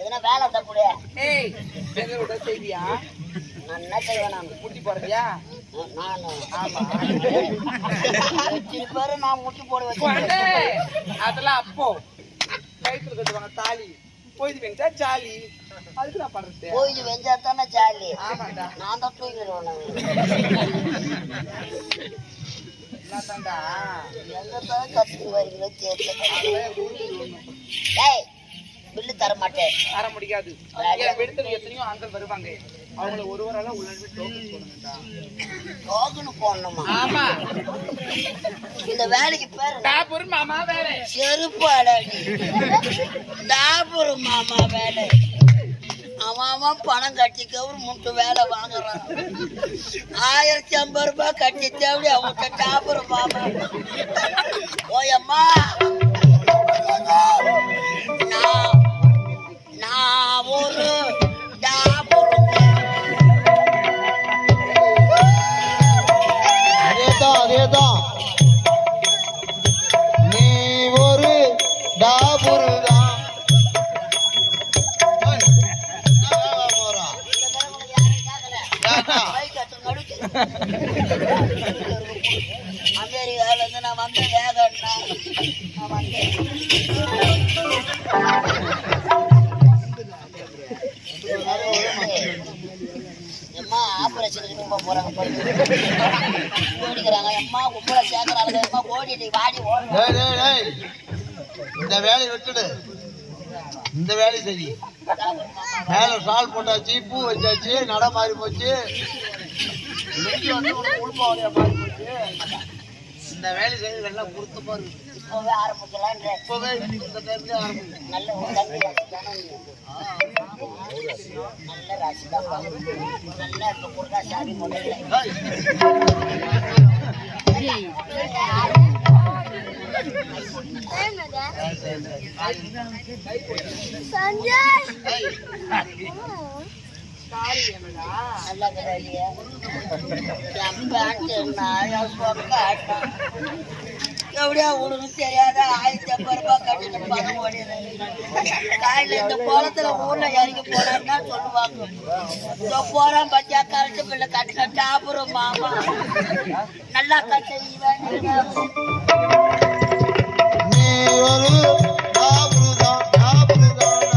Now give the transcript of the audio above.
எதனா வேலை தப்புடைய ஏய் எங்க விட செய்தியா? நான் என்ன செய்வேன் நான்? முட்டி போடுறியா? நான். ஆமா. நான் முட்டி போட வச்சேன் குழந்தை, அதெல்லாம் அப்போ. கயிற்றுல கட்டுவாங்க தாலி. போயிது வெஞ்சா ஜாலி. அதுக்கு நான் பண்றது. போய் வெஞ்சா தானே ஜாலி. ஆமாண்டா. நான் தான் தூங்கிடுவேன் நான். என்ன தாண்டா எங்க தான் கத்துக்கு வரீங்களோ தெரியல டேய் பில்லு தர மாட்டேன். தர முடியாது. விடுதல் எத்தனையோ ஆண்கள் வருவாங்க. அவங்கள ஒருவரால டோக்கனு போடணுமா? ஆமா. இந்த வேலைக்கு பேர்? டாபூர் மாமா வேற செருப்பு அடாடி டாபுரு மாமா வேலை. அவன் அவன் பணம் கட்டி கவுரு முட்டு வேலை வாங்குறான். ஆயிரத்தி ஐம்பது ரூபாய் கட்டி தேவை அவங்க டாபுரு மாமா? ஓயம்மா டாபுரு அமெரிக்கால இருந்து நான் வந்த வேகம்னா நான் வந்தேன் எம்மா ஆபரேஷனுக்கு ரொம்ப போறாங்க ஓடிக்கிறாங்க எம்மா கும்பல சேர்க்கறாங்க எம்மா ஓடிட்டு வாடி ஓடு இந்த வேலையை விட்டுடு. இந்த வேலையை சரி மேல ஷால் போட்டாச்சு பூ வச்சாச்சு நட மாறி போச்சு. இந்த வேலை செய்ய எல்லாம் பொருத்தமா இருக்கு இப்பவே ஆரம்பிக்கலான்ற இப்பவே இந்த டைம்ல ஆரம்பிக்கும் நல்ல. நல்ல ராசிதான் நல்ல கொடுத்தா சாமி முதல்ல எப்படியா உனக்கு தெரியாத? ஆயிரத்தி ஐம்பது ரூபாய் கட்டிட்டு பணம் ஓடிடுறேன் காலையில இந்த குளத்துல ஊர்ல இறங்கி போனான்னா சொல்லுவாங்க. இதோ போறான் பத்தியா கரண்ட் பிள்ளை கட்டு கட்டு அப்புறம் மாமா. நல்லா கட்ட